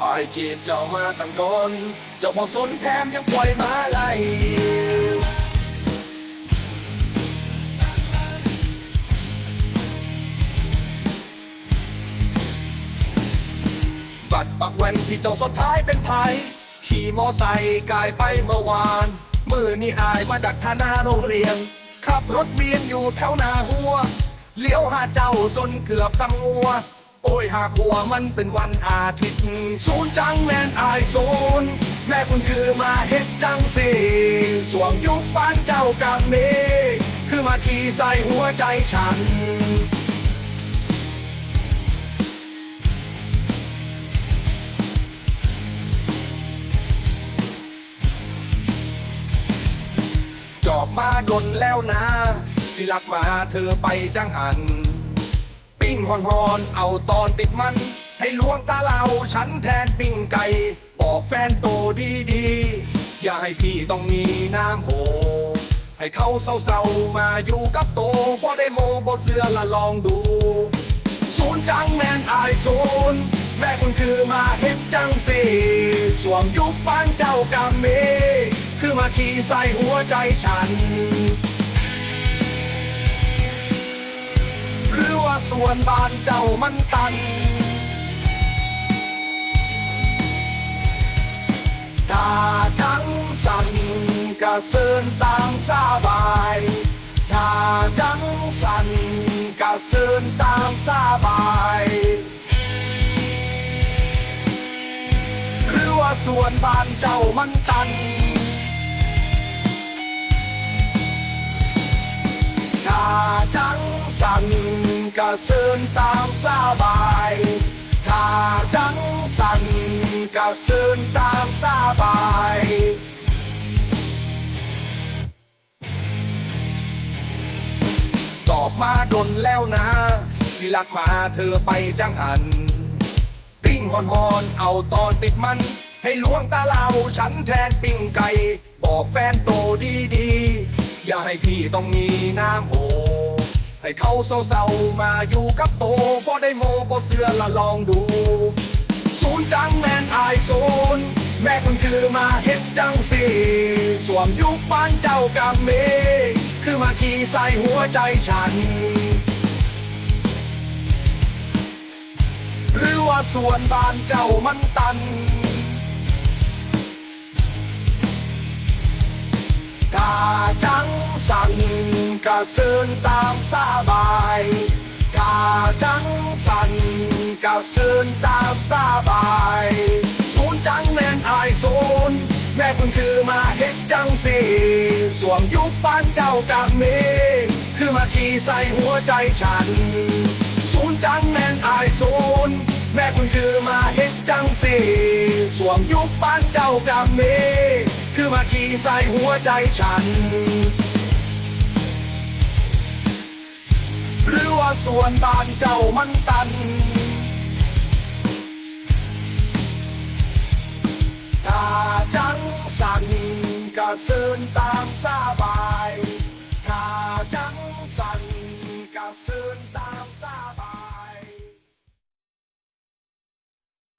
ไอายจีบเจ้ามาตั้งโดนเจ้าบอกสนแถมยังปล่อยมาไล่บัตรปักแว่นที่เจ้าสุดท้ายเป็นไผขี่มอไซค์กายไปเมื่อวาน มือนี่อายมาดักทาหนาโรงเรียน ขับรถเบียนอยู่แถวนาหัว เลี้ยวหาเจ้าจนเกือบตั้งงัว โอ้ยหากหัวมันเป็นวันอาทิตย์ศูนย์จังแมนอายศูนย์แม่คุณคือมาเฮ็ดจังสิสวงยุคบ้านเจ้ากำมีคือมาขี่ใส่หัวใจฉันจอบมาดนแล้วนะ สิลักมาเธอไปจังหัน ปิ้งฮอนฮอนเอาตอนติดมัน ให้ลวงตาเราฉันแทนปิ้งไก่ บอกแฟนโตดีดีๆอย่าให้พี่ต้องมีน้ำโห ให้เขาเศร้าๆมาอยู่กับโตพอได้โมบเสื้อละลองดู ศูนย์จังแมนอายศูนย์แม่คุณคือมาเฮ็ดจังสิสวมยุคบ้านเจ้ากำเมคือมาขี่ใส่หัวใจฉัน ส่วนบ้านเจ้ามันตัน ถ้าทั้งสันกระเซินตามสบาย ถ้าทั้งสันกระเซินตามสบายหรือว่าส่วนบ้านเจ้ามันตัน กระซินตามสบายถ้าทั้งสั่นกระซินตามสบายตอบมาดนแล้วนะ สิลักมาเธอไปจังหันปิ้งฮอนฮอนเอาตอนติดมัน ให้ลวงตาเราฉันแทนปิ้งไก่ บอกแฟนโตดีๆ อย่าให้พี่ต้องมีน้ำโห ให้เขาเศร้าๆมาอยู่กับโตพอได้โมบเสื้อละลองดู ศูนย์จังแมนอายศูนย์แม่คุณคือมาเฮ็ดจังสิสวมยุคบ้านเจ้ากำเมคือมาขี่ใส่หัวใจฉัน หรือว่าส่วนบ้านเจ้ามันตัน สั่นกระเซินตามสบายถ้าจังสั่นกระเซินตามสบายศูนย์จังแมนอศูนย์แม่คุณคือมาเฮ็ดจังสิสวมยุคบ้านเจ้ากำเมคือมาขี่ใส่หัวใจฉัน ศูนย์จังแมนอายศูนย์แม่คุณคือมาเฮ็ดจังสิสวมยุคบ้านเจ้ากำเมคือมาขี่ใส่หัวใจฉัน ส่วนบ้านเจ้ามันตัน กาจังสั่นกระเซินตามสบา